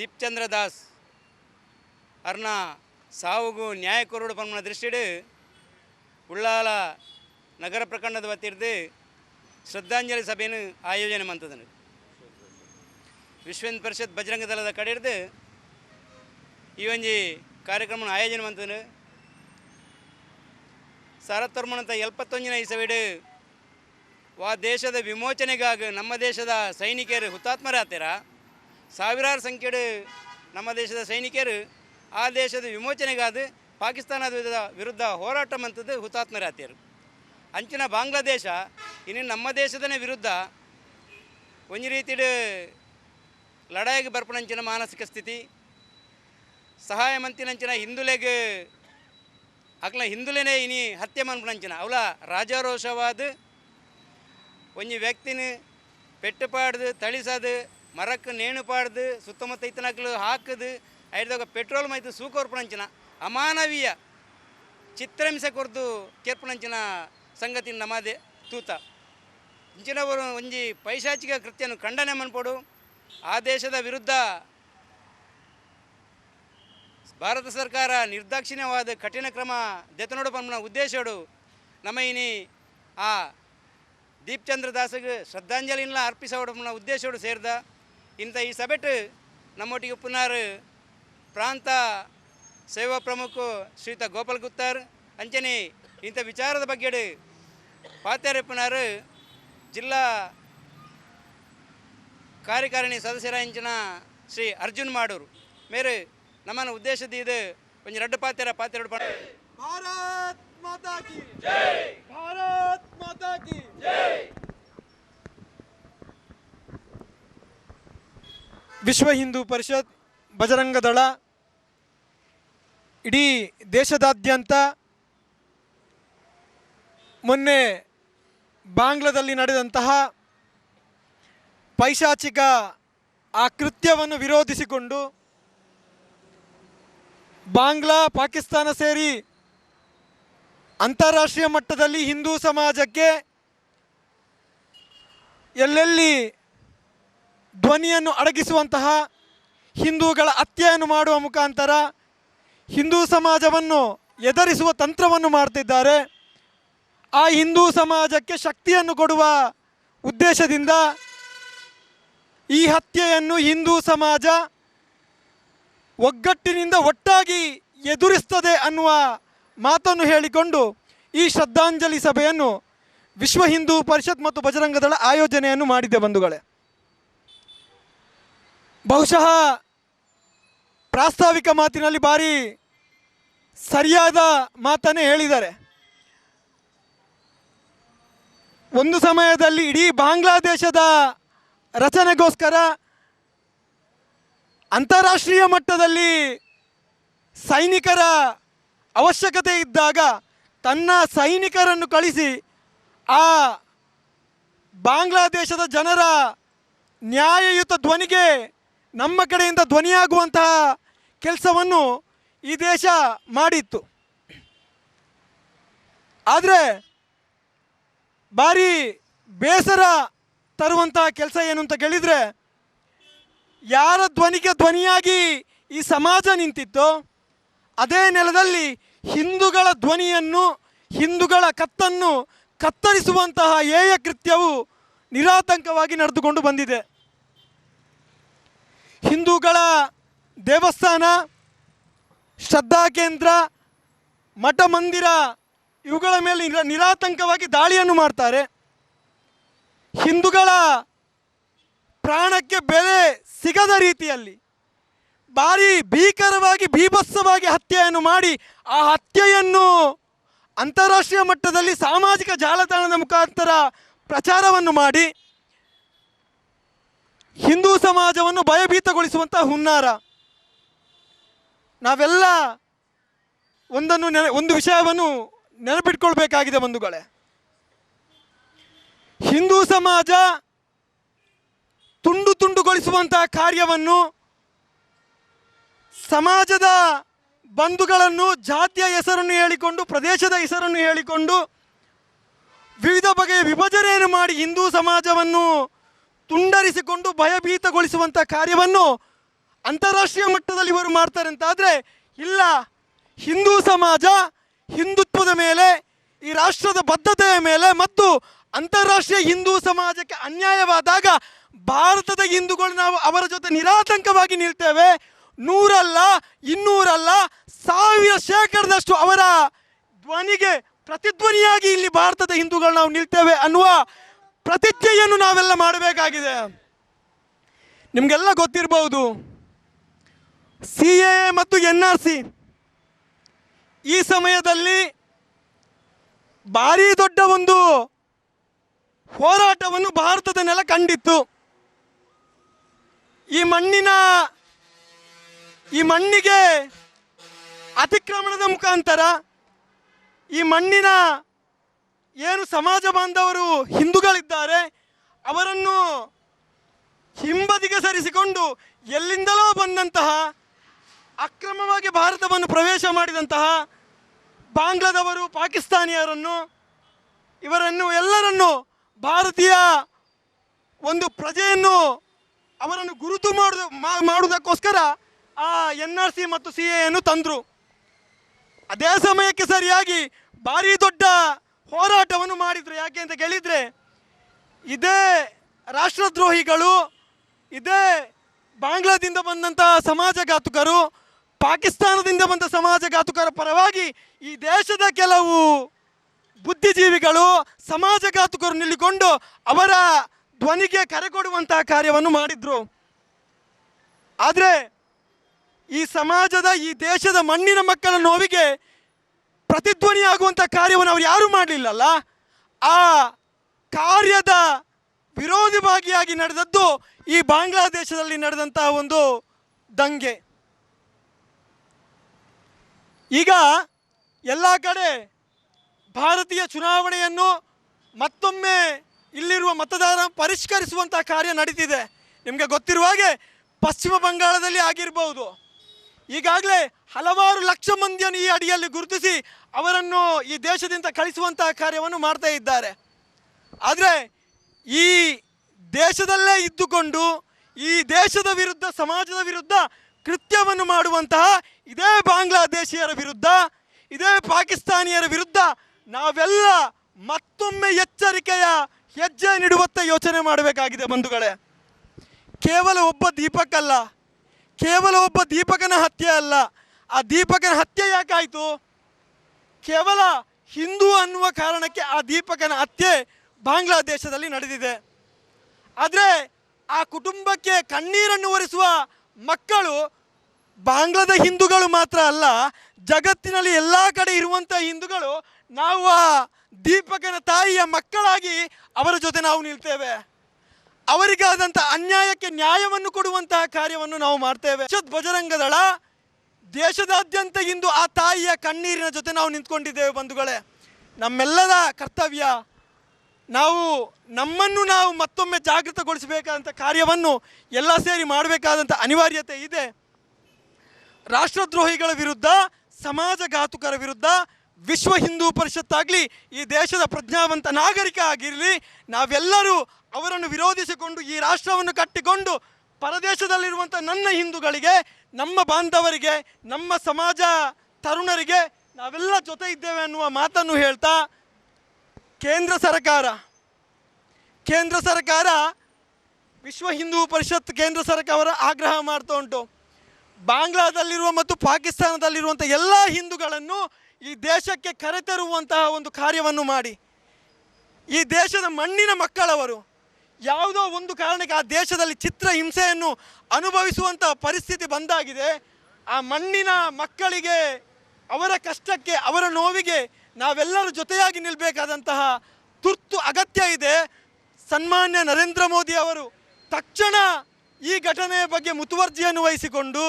ದೀಪ್ಚಂದ್ರ ದಾಸ್ ಅರ್ನ ಸಾವುಗು ನ್ಯಾಯ ಕೊರಡು ಪನ್ಮನ ದೃಷ್ಟಿಡು ಉಳ್ಳಾಲ ನಗರ ಪ್ರಖಂಡದ ವತಿರ್ದು ಶ್ರದ್ಧಾಂಜಲಿ ಸಭೆಯನ್ನು ಆಯೋಜನೆ ಮಾಡ್ತದನು ವಿಶ್ವ ಪರಿಷತ್ ಬಜರಂಗ ದಳದ ಕಡೆದು ಈ ಒಂಜಿ ಕಾರ್ಯಕ್ರಮ ಆಯೋಜನೆ ಮಾಡ್ತದೆ ಸಾರತ್ತರ್ಮಣಂತ ಎಲ್ಪತ್ತೊಂಜಿನ ಇಸವಿಡು ವಾ ದೇಶದ ವಿಮೋಚನೆಗಾಗಿ ನಮ್ಮ ದೇಶದ ಸೈನಿಕರು ಹುತಾತ್ಮರಾಗ್ತಾರ ಸಾವಿರಾರು ಸಂಖ್ಯೆಡು ನಮ್ಮ ದೇಶದ ಸೈನಿಕರು ಆ ದೇಶದ ವಿಮೋಚನೆಗಾದ ಪಾಕಿಸ್ತಾನದ ವಿರುದ್ಧ ಹೋರಾಟ ಮಂತದ್ದು ಹುತಾತ್ಮರಾತಿಯರು ಅಂಚಿನ ಬಾಂಗ್ಲಾದೇಶ ಇನ್ನು ನಮ್ಮ ದೇಶದನೇ ವಿರುದ್ಧ ಒಂಜಿ ರೀತಿ ಲಡಾಯಿಗೆ ಬರ್ಪಣಂಚಿನ ಮಾನಸಿಕ ಸ್ಥಿತಿ, ಸಹಾಯ ಮಂತಿನಂಚಿನ ಹಿಂದುಲೆಗೆ ಅಕ್ಲ ಹಿಂದುಲೆನೇ ಇನಿ ಹತ್ಯೆ ಮನ್ಪಣಂಚಿನ ಅವಲ ರಾಜಾರೋಷವಾದ ಒಂಜಿ ವ್ಯಕ್ತಿನ ಪೆಟ್ಟುಪಾಡ್ದು ತಳಿಸದು ಮರಕ್ಕೆ ನೇಣು ಪಾಡ್ದು, ಸುತ್ತಮುತ್ತ ಇತ್ತನಕ್ಲು ಹಾಕದು ಐದಾಗ ಪೆಟ್ರೋಲ್ ಮೈತು ಸೂಕೋರ್ಪಣಂಚಿನ ಅಮಾನವೀಯ ಚಿತ್ರಹಿಂಸೆ ಕೊರ್ದು ಕೇರ್ಪಣಂಚಿನ ಸಂಗತಿ ನಮಾದೆ ತೂತ. ಇಂಚಿನವರು ಒಂಜಿ ಪೈಶಾಚಿಕ ಕೃತ್ಯನು ಖಂಡನೆ ಮನ್ಪಡು ಆ ದೇಶದ ವಿರುದ್ಧ ಭಾರತ ಸರ್ಕಾರ ನಿರ್ದಾಕ್ಷಿಣ್ಯವಾದ ಕಠಿಣ ಕ್ರಮ ದೆತನೋಡು ಪನ್ನ ಉದ್ದೇಶಡು ನಮ್ಮ ಇನಿ ಆ ದೀಪ್ಚಂದ್ರ ದಾಸಗೆ ಶ್ರದ್ಧಾಂಜಲಿನ ಅರ್ಪಿಸೋಡ ಉದ್ದೇಶೋಡು ಸೇರಿದ. ಇಂಥ ಈ ಸಭೆಟು ನಮ್ಮೊಟ್ಟಿಗೆ ಪುನಃ ಪ್ರಾಂತ ಸೇವಾ ಪ್ರಮುಖ ಶ್ರೀತ ಗೋಪಾಲ್ ಗುತ್ತಾರ್ ಅಂಚನೆ ಇಂಥ ವಿಚಾರದ ಬಗ್ಗೆ ಪಾತ್ಯಾರೆ ಜಿಲ್ಲಾ ಕಾರ್ಯಕಾರಿಣಿ ಸದಸ್ಯರಾಂಚಿನ ಶ್ರೀ ಅರ್ಜುನ್ ಮಾಡೂರು. ಮೇರೆ ನಮ್ಮನ ಉದ್ದೇಶದ ಇದು. ಒಂದು ರಡ್ಡು ಪಾತ್ಯರ ಪಾತ್ರ ಭಾರತ್ ಮಾತಾ ಭಾರತ್ ಮಾತಾ ವಿಶ್ವ ಹಿಂದೂ ಪರಿಷತ್, ಬಜರಂಗ ದಳ, ಇಡೀ ದೇಶದಾದ್ಯಂತ ಮೊನ್ನೆ ಬಾಂಗ್ಲಾದಲ್ಲಿ ನಡೆದಂತಹ ಪೈಶಾಚಿಕ ಆ ಕೃತ್ಯವನ್ನು ವಿರೋಧಿಸಿಕೊಂಡು ಬಾಂಗ್ಲಾ, ಪಾಕಿಸ್ತಾನ ಸೇರಿ ಅಂತಾರಾಷ್ಟ್ರೀಯ ಮಟ್ಟದಲ್ಲಿ ಹಿಂದೂ ಸಮಾಜಕ್ಕೆ ಎಲ್ಲೆಲ್ಲಿ ಧ್ವನಿಯನ್ನು ಅಡಗಿಸುವಂತಹ ಹಿಂದೂಗಳ ಹತ್ಯೆಯನ್ನು ಮಾಡುವ ಮುಖಾಂತರ ಹಿಂದೂ ಸಮಾಜವನ್ನು ಎದುರಿಸುವ ತಂತ್ರವನ್ನು ಮಾಡ್ತಿದ್ದಾರೆ. ಆ ಹಿಂದೂ ಸಮಾಜಕ್ಕೆ ಶಕ್ತಿಯನ್ನು ಕೊಡುವ ಉದ್ದೇಶದಿಂದ ಈ ಹತ್ಯೆಯನ್ನು ಹಿಂದೂ ಸಮಾಜ ಒಗ್ಗಟ್ಟಿನಿಂದ ಒಟ್ಟಾಗಿ ಎದುರಿಸ್ತದೆ ಅನ್ನುವ ಮಾತನ್ನು ಹೇಳಿಕೊಂಡು ಈ ಶ್ರದ್ಧಾಂಜಲಿ ಸಭೆಯನ್ನು ವಿಶ್ವ ಹಿಂದೂ ಪರಿಷತ್ ಮತ್ತು ಬಜರಂಗದಳ ಆಯೋಜನೆಯನ್ನು ಮಾಡಿದೆ ಬಂಧುಗಳೇ. ಬಹುಶಃ ಪ್ರಾಸ್ತಾವಿಕ ಮಾತಿನಲ್ಲಿ ಭಾರಿ ಸರಿಯಾದ ಮಾತನ್ನೇ ಹೇಳಿದ್ದಾರೆ. ಒಂದು ಸಮಯದಲ್ಲಿ ಇಡೀ ಬಾಂಗ್ಲಾದೇಶದ ರಚನೆಗೋಸ್ಕರ ಅಂತಾರಾಷ್ಟ್ರೀಯ ಮಟ್ಟದಲ್ಲಿ ಸೈನಿಕರ ಅವಶ್ಯಕತೆ ಇದ್ದಾಗ ತನ್ನ ಸೈನಿಕರನ್ನು ಕಳಿಸಿ ಆ ಬಾಂಗ್ಲಾದೇಶದ ಜನರ ನ್ಯಾಯಯುತ ಧ್ವನಿಗೆ ನಮ್ಮ ಕಡೆಯಿಂದ ಧ್ವನಿಯಾಗುವಂತಹ ಕೆಲಸವನ್ನು ಈ ದೇಶ ಮಾಡಿತ್ತು. ಆದರೆ ಭಾರಿ ಬೇಸರ ತರುವಂತಹ ಕೆಲಸ ಏನು ಅಂತ ಕೇಳಿದರೆ, ಯಾರ ಧ್ವನಿಗೆ ಧ್ವನಿಯಾಗಿ ಈ ಸಮಾಜ ನಿಂತಿತ್ತೋ, ಅದೇ ನೆಲದಲ್ಲಿ ಹಿಂದೂಗಳ ಧ್ವನಿಯನ್ನು, ಹಿಂದೂಗಳ ಕತ್ತನ್ನು ಕತ್ತರಿಸುವಂತಹ ಏಯ ಕೃತ್ಯವು ನಿರಾತಂಕವಾಗಿ ನಡೆದುಕೊಂಡು ಬಂದಿದೆ. ಹಿಂದೂಗಳ ದೇವಸ್ಥಾನ, ಶ್ರದ್ಧಾ ಕೇಂದ್ರ, ಮಠ ಮಂದಿರ, ಇವುಗಳ ಮೇಲೆ ನಿರ- ನಿರಾತಂಕವಾಗಿ ದಾಳಿಯನ್ನು ಮಾಡ್ತಾರೆ. ಹಿಂದೂಗಳ ಪ್ರಾಣಕ್ಕೆ ಬೆಲೆ ಸಿಗದ ರೀತಿಯಲ್ಲಿ ಭಾರಿ ಭೀಕರವಾಗಿ, ಭೀಭತ್ಸವಾಗಿ ಹತ್ಯೆಯನ್ನು ಮಾಡಿ ಆ ಹತ್ಯೆಯನ್ನು ಅಂತಾರಾಷ್ಟ್ರೀಯ ಮಟ್ಟದಲ್ಲಿ ಸಾಮಾಜಿಕ ಜಾಲತಾಣದ ಮುಖಾಂತರ ಪ್ರಚಾರವನ್ನು ಮಾಡಿ ಹಿಂದೂ ಸಮಾಜವನ್ನು ಭಯಭೀತಗೊಳಿಸುವಂಥ ಹುನ್ನಾರ. ನಾವೆಲ್ಲ ಒಂದನ್ನು ನೆನೆ, ಒಂದು ವಿಷಯವನ್ನು ನೆನಪಿಟ್ಕೊಳ್ಬೇಕಾಗಿದೆ ಬಂಧುಗಳೇ. ಹಿಂದೂ ಸಮಾಜ ತುಂಡು ತುಂಡುಗೊಳಿಸುವಂತಹ ಕಾರ್ಯವನ್ನು ಸಮಾಜದ ಬಂಧುಗಳನ್ನು, ಜಾತಿಯ ಹೆಸರನ್ನು ಹೇಳಿಕೊಂಡು, ಪ್ರದೇಶದ ಹೆಸರನ್ನು ಹೇಳಿಕೊಂಡು, ವಿವಿಧ ಬಗೆಯ ವಿಭಜನೆಯನ್ನು ಮಾಡಿ ಹಿಂದೂ ಸಮಾಜವನ್ನು ತುಂಡರಿಸಿಕೊಂಡು ಭಯಭೀತಗೊಳಿಸುವಂಥ ಕಾರ್ಯವನ್ನು ಅಂತಾರಾಷ್ಟ್ರೀಯ ಮಟ್ಟದಲ್ಲಿ ಇವರು ಮಾಡ್ತಾರೆ ಅಂತಾದರೆ, ಇಲ್ಲ, ಹಿಂದೂ ಸಮಾಜ, ಹಿಂದುತ್ವದ ಮೇಲೆ, ಈ ರಾಷ್ಟ್ರದ ಬದ್ಧತೆಯ ಮೇಲೆ ಮತ್ತು ಅಂತಾರಾಷ್ಟ್ರೀಯ ಹಿಂದೂ ಸಮಾಜಕ್ಕೆ ಅನ್ಯಾಯವಾದಾಗ ಭಾರತದ ಹಿಂದೂಗಳು ನಾವು ಅವರ ಜೊತೆ ನಿರಾತಂಕವಾಗಿ ನಿಲ್ತೇವೆ. ನೂರಲ್ಲ, ಇನ್ನೂರಲ್ಲ, ಸಾವಿರ ಶೇಕಡದಷ್ಟು ಅವರ ಧ್ವನಿಗೆ ಪ್ರತಿಧ್ವನಿಯಾಗಿ ಇಲ್ಲಿ ಭಾರತದ ಹಿಂದೂಗಳು ನಾವು ನಿಲ್ತೇವೆ ಅನ್ನುವ ಪ್ರತಿಜ್ಞೆಯನ್ನು ನಾವೆಲ್ಲ ಮಾಡಬೇಕಾಗಿದೆ. ನಿಮಗೆಲ್ಲ ಗೊತ್ತಿರಬಹುದು ಸಿ ಎ ಮತ್ತು ಎನ್ ಆರ್ ಸಿ ಈ ಸಮಯದಲ್ಲಿ ಭಾರೀ ದೊಡ್ಡ ಒಂದು ಹೋರಾಟವನ್ನು ಭಾರತದ ನೆಲ ಕಂಡಿತ್ತು. ಈ ಮಣ್ಣಿನ, ಈ ಮಣ್ಣಿಗೆ ಅತಿಕ್ರಮಣದ ಮುಖಾಂತರ ಈ ಮಣ್ಣಿನ ಏನು ಸಮಾಜ ಬಾಂಧವರು ಹಿಂದೂಗಳಿದ್ದಾರೆ, ಅವರನ್ನು ಹಿಂಬದಿಗೆ ಸರಿಸಿಕೊಂಡು ಎಲ್ಲಿಂದಲೋ ಬಂದಂತಹ ಅಕ್ರಮವಾಗಿ ಭಾರತವನ್ನು ಪ್ರವೇಶ ಮಾಡಿದಂತಹ ಬಾಂಗ್ಲಾದವರು, ಪಾಕಿಸ್ತಾನಿಯರನ್ನು, ಇವರನ್ನು ಎಲ್ಲರನ್ನು ಭಾರತೀಯ ಒಂದು ಪ್ರಜೆಯನ್ನು ಅವರನ್ನು ಗುರುತು ಮಾಡುದು, ಮಾ- ಮಾಡುವುದಕ್ಕೋಸ್ಕರ ಆ ಎನ್ ಆರ್ ಸಿ ಮತ್ತು ಸಿ ಎಯನ್ನು ತಂದರು. ಅದೇ ಸಮಯಕ್ಕೆ ಸರಿಯಾಗಿ ಭಾರಿ ದೊಡ್ಡ ಹೋರಾಟವನ್ನು ಮಾಡಿದರು ಯಾಕೆ ಅಂತ ಕೇಳಿದರೆ, ಇದೇ ರಾಷ್ಟ್ರದ್ರೋಹಿಗಳು, ಇದೇ ಬಾಂಗ್ಲಾದಿಂದ ಬಂದಂತಹ ಸಮಾಜಘಾತುಕರು, ಪಾಕಿಸ್ತಾನದಿಂದ ಬಂದ ಸಮಾಜಘಾತುಕರ ಪರವಾಗಿ ಈ ದೇಶದ ಕೆಲವು ಬುದ್ಧಿಜೀವಿಗಳು, ಸಮಾಜಘಾತುಕರು ನಿಲ್ಲಿಕೊಂಡು ಅವರ ಧ್ವನಿಗೆ ಕರೆ ಕೊಡುವಂತಹ ಕಾರ್ಯವನ್ನು ಮಾಡಿದ್ರು. ಆದರೆ ಈ ಸಮಾಜದ, ಈ ದೇಶದ ಮಣ್ಣಿನ ಮಕ್ಕಳ ನೋವಿಗೆ ಪ್ರತಿಧ್ವನಿಯಾಗುವಂಥ ಕಾರ್ಯವನ್ನು ಅವ್ರು ಯಾರೂ ಮಾಡಲಿಲ್ಲಲ್ಲ? ಆ ಕಾರ್ಯದ ವಿರೋಧಿ ಭಾಗಿಯಾಗಿ ನಡೆದದ್ದು ಈ ಬಾಂಗ್ಲಾದೇಶದಲ್ಲಿ ನಡೆದಂತಹ ಒಂದು ದಂಗೆ. ಈಗ ಎಲ್ಲ ಕಡೆ ಭಾರತೀಯ ಚುನಾವಣೆಯನ್ನು ಮತ್ತೊಮ್ಮೆ ಇಲ್ಲಿರುವ ಮತದಾರ ಪರಿಷ್ಕರಿಸುವಂಥ ಕಾರ್ಯ ನಡೀತಿದೆ. ನಿಮಗೆ ಗೊತ್ತಿರುವ ಹಾಗೆ ಪಶ್ಚಿಮ ಬಂಗಾಳದಲ್ಲಿ ಆಗಿರಬಹುದು ಈಗಾಗಲೇ ಹಲವಾರು ಲಕ್ಷ ಮಂದಿಯನ್ನು ಈ ಅಡಿಯಲ್ಲಿ ಗುರುತಿಸಿ ಅವರನ್ನು ಈ ದೇಶದಿಂದ ಕಳಿಸುವಂತಹ ಕಾರ್ಯವನ್ನು ಮಾಡ್ತಾ ಇದ್ದಾರೆ. ಆದರೆ ಈ ದೇಶದಲ್ಲೇ ಇದ್ದುಕೊಂಡು ಈ ದೇಶದ ವಿರುದ್ಧ, ಸಮಾಜದ ವಿರುದ್ಧ ಕೃತ್ಯವನ್ನು ಮಾಡುವಂತಹ ಇದೇ ಬಾಂಗ್ಲಾದೇಶಿಯರ ವಿರುದ್ಧ, ಇದೇ ಪಾಕಿಸ್ತಾನಿಯರ ವಿರುದ್ಧ ನಾವೆಲ್ಲ ಮತ್ತೊಮ್ಮೆ ಎಚ್ಚರಿಕೆಯ ಹೆಜ್ಜೆ ನೀಡುವತ್ತ ಯೋಚನೆ ಮಾಡಬೇಕಾಗಿದೆ ಬಂಧುಗಳೇ. ಕೇವಲ ಒಬ್ಬ ದೀಪಕ್ಕಲ್ಲ ಕೇವಲ ಒಬ್ಬ ದೀಪಕನ ಹತ್ಯೆ ಅಲ್ಲ. ಆ ದೀಪಕನ ಹತ್ಯೆ ಯಾಕಾಯಿತು? ಕೇವಲ ಹಿಂದೂ ಅನ್ನುವ ಕಾರಣಕ್ಕೆ ಆ ದೀಪಕನ ಹತ್ಯೆ ಬಾಂಗ್ಲಾದೇಶದಲ್ಲಿ ನಡೆದಿದೆ. ಆದರೆ ಆ ಕುಟುಂಬಕ್ಕೆ ಕಣ್ಣೀರನ್ನು ಒರೆಸುವ ಮಕ್ಕಳು ಬಾಂಗ್ಲಾದ ಹಿಂದೂಗಳು ಮಾತ್ರ ಅಲ್ಲ, ಜಗತ್ತಿನಲ್ಲಿ ಎಲ್ಲ ಕಡೆ ಇರುವಂಥ ಹಿಂದೂಗಳು ನಾವು ಆ ದೀಪಕನ ತಾಯಿಯ ಮಕ್ಕಳಾಗಿ ಅವರ ಜೊತೆ ನಾವು ನಿಲ್ತೇವೆ. ಅವರಿಗಾದಂಥ ಅನ್ಯಾಯಕ್ಕೆ ನ್ಯಾಯವನ್ನು ಕೊಡುವಂತಹ ಕಾರ್ಯವನ್ನು ನಾವು ಮಾಡ್ತೇವೆ. ಛತ್ ಬಜರಂಗದಳ ದೇಶದಾದ್ಯಂತ ಇಂದು ಆ ತಾಯಿಯ ಕಣ್ಣೀರಿನ ಜೊತೆ ನಾವು ನಿಂತ್ಕೊಂಡಿದ್ದೇವೆ ಬಂಧುಗಳೇ. ನಮ್ಮೆಲ್ಲರ ಕರ್ತವ್ಯ ನಾವು, ನಮ್ಮನ್ನು ನಾವು ಮತ್ತೊಮ್ಮೆ ಜಾಗೃತಗೊಳಿಸಬೇಕಾದಂಥ ಕಾರ್ಯವನ್ನು ಎಲ್ಲ ಸೇರಿ ಮಾಡಬೇಕಾದಂಥ ಅನಿವಾರ್ಯತೆ ಇದೆ. ರಾಷ್ಟ್ರದ್ರೋಹಿಗಳ ವಿರುದ್ಧ, ಸಮಾಜಘಾತುಕರ ವಿರುದ್ಧ ವಿಶ್ವ ಹಿಂದೂ ಪರಿಷತ್ ಆಗಲಿ, ಈ ದೇಶದ ಪ್ರಜ್ಞಾವಂತ ನಾಗರಿಕ ಆಗಿರಲಿ, ನಾವೆಲ್ಲರೂ ಅವರನ್ನು ವಿರೋಧಿಸಿಕೊಂಡು ಈ ರಾಷ್ಟ್ರವನ್ನು ಕಟ್ಟಿಕೊಂಡು ಪರದೇಶದಲ್ಲಿರುವಂಥ ನನ್ನ ಹಿಂದೂಗಳಿಗೆ, ನಮ್ಮ ಬಾಂಧವರಿಗೆ, ನಮ್ಮ ಸಮಾಜ ತರುಣರಿಗೆ ನಾವೆಲ್ಲ ಜೊತೆ ಇದ್ದೇವೆ ಅನ್ನುವ ಮಾತನ್ನು ಹೇಳ್ತಾ ಕೇಂದ್ರ ಸರ್ಕಾರ. ಕೇಂದ್ರ ಸರ್ಕಾರ, ವಿಶ್ವ ಹಿಂದೂ ಪರಿಷತ್ ಕೇಂದ್ರ ಸರ್ಕಾರ ಆಗ್ರಹ ಮಾಡ್ತಾ ಉಂಟು. ಬಾಂಗ್ಲಾದಲ್ಲಿರುವ ಮತ್ತು ಪಾಕಿಸ್ತಾನದಲ್ಲಿರುವಂಥ ಎಲ್ಲ ಹಿಂದೂಗಳನ್ನು ಈ ದೇಶಕ್ಕೆ ಕರೆತರುವಂತಹ ಒಂದು ಕಾರ್ಯವನ್ನು ಮಾಡಿ. ಈ ದೇಶದ ಮಣ್ಣಿನ ಮಕ್ಕಳವರು ಯಾವುದೋ ಒಂದು ಕಾರಣಕ್ಕೆ ಆ ದೇಶದಲ್ಲಿ ಚಿತ್ರ ಹಿಂಸೆಯನ್ನು ಅನುಭವಿಸುವಂಥ ಪರಿಸ್ಥಿತಿ ಬಂದಾಗಿದೆ. ಆ ಮಣ್ಣಿನ ಮಕ್ಕಳಿಗೆ, ಅವರ ಕಷ್ಟಕ್ಕೆ, ಅವರ ನೋವಿಗೆ ನಾವೆಲ್ಲರೂ ಜೊತೆಯಾಗಿ ನಿಲ್ಲಬೇಕಾದಂತಹ ತುರ್ತು ಅಗತ್ಯ ಇದೆ. ಸನ್ಮಾನ್ಯ ನರೇಂದ್ರ ಮೋದಿ ಅವರು ತಕ್ಷಣ ಈ ಘಟನೆಯ ಬಗ್ಗೆ ಮುತುವರ್ಜಿಯನ್ನು ವಹಿಸಿಕೊಂಡು,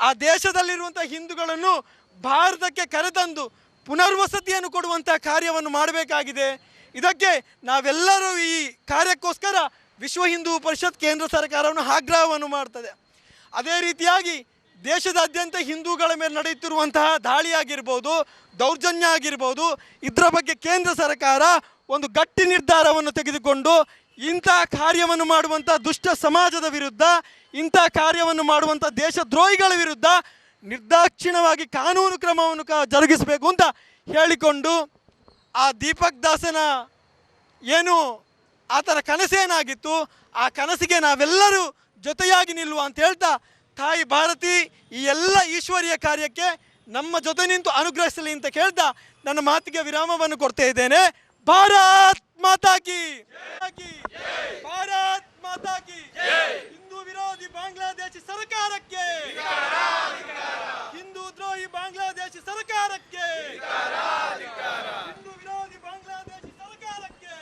ಆ ದೇಶದಲ್ಲಿರುವಂಥ ಹಿಂದೂಗಳನ್ನು ಭಾರತಕ್ಕೆ ಕರೆತಂದು ಪುನರ್ವಸತಿಯನ್ನು ಕೊಡುವಂಥ ಕಾರ್ಯವನ್ನು ಮಾಡಬೇಕಾಗಿದೆ. ಇದಕ್ಕೆ ನಾವೆಲ್ಲರೂ ಈ ಕಾರ್ಯಕ್ಕೋಸ್ಕರ ವಿಶ್ವ ಹಿಂದೂ ಪರಿಷತ್ ಕೇಂದ್ರ ಸರ್ಕಾರವನ್ನು ಆಗ್ರಹವನ್ನು ಮಾಡ್ತದೆ. ಅದೇ ರೀತಿಯಾಗಿ ದೇಶದಾದ್ಯಂತ ಹಿಂದೂಗಳ ಮೇಲೆ ನಡೆಯುತ್ತಿರುವಂತಹ ದಾಳಿ ಆಗಿರ್ಬೋದು ದೌರ್ಜನ್ಯ ಆಗಿರ್ಬೋದು, ಇದರ ಬಗ್ಗೆ ಕೇಂದ್ರ ಸರ್ಕಾರ ಒಂದು ಗಟ್ಟಿ ನಿರ್ಧಾರವನ್ನು ತೆಗೆದುಕೊಂಡು ಇಂಥ ಕಾರ್ಯವನ್ನು ಮಾಡುವಂಥ ದುಷ್ಟ ಸಮಾಜದ ವಿರುದ್ಧ, ಇಂಥ ಕಾರ್ಯವನ್ನು ಮಾಡುವಂಥ ದೇಶದ್ರೋಹಿಗಳ ವಿರುದ್ಧ ನಿರ್ದಾಕ್ಷಿಣ್ಯವಾಗಿ ಕಾನೂನು ಕ್ರಮವನ್ನು ಕ ಜರುಗಿಸಬೇಕು ಅಂತ ಹೇಳಿಕೊಂಡು ಆ ದೀಪಕ್ ದಾಸನ ಏನು ಆತನ ಕನಸೇನಾಗಿತ್ತು ಆ ಕನಸಿಗೆ ನಾವೆಲ್ಲರೂ ಜೊತೆಯಾಗಿ ನಿಲ್ಲುವ ಅಂತ ಹೇಳ್ತಾ, ತಾಯಿ ಭಾರತಿ, ಈ ಎಲ್ಲ ಈಶ್ವರಿಯ ಕಾರ್ಯಕ್ಕೆ ನಮ್ಮ ಜೊತೆ ನಿಂತು ಅನುಗ್ರಹಿಸಲಿ ಅಂತ ಕೇಳ್ತಾ ನನ್ನ ಮಾತಿಗೆ ವಿರಾಮವನ್ನು ಕೊಡ್ತಾ ಇದ್ದೇನೆ. ಭಾರತ್ ಮಾತಾ ಕಿ! ಭಾರತ್ ಮಾತಾ ಕಿ! ವಿರೋಧಿ ಬಾಂಗ್ಲಾದೇಶಿ ಸರ್ಕಾರಕ್ಕೆ. ಹಿಂದೂ ದ್ರೋಹಿ ಬಾಂಗ್ಲಾದೇಶಿ ಸರ್ಕಾರಕ್ಕೆ. ಹಿಂದೂ ವಿರೋಧಿ ಬಾಂಗ್ಲಾದೇಶಿ ಸರ್ಕಾರಕ್ಕೆ.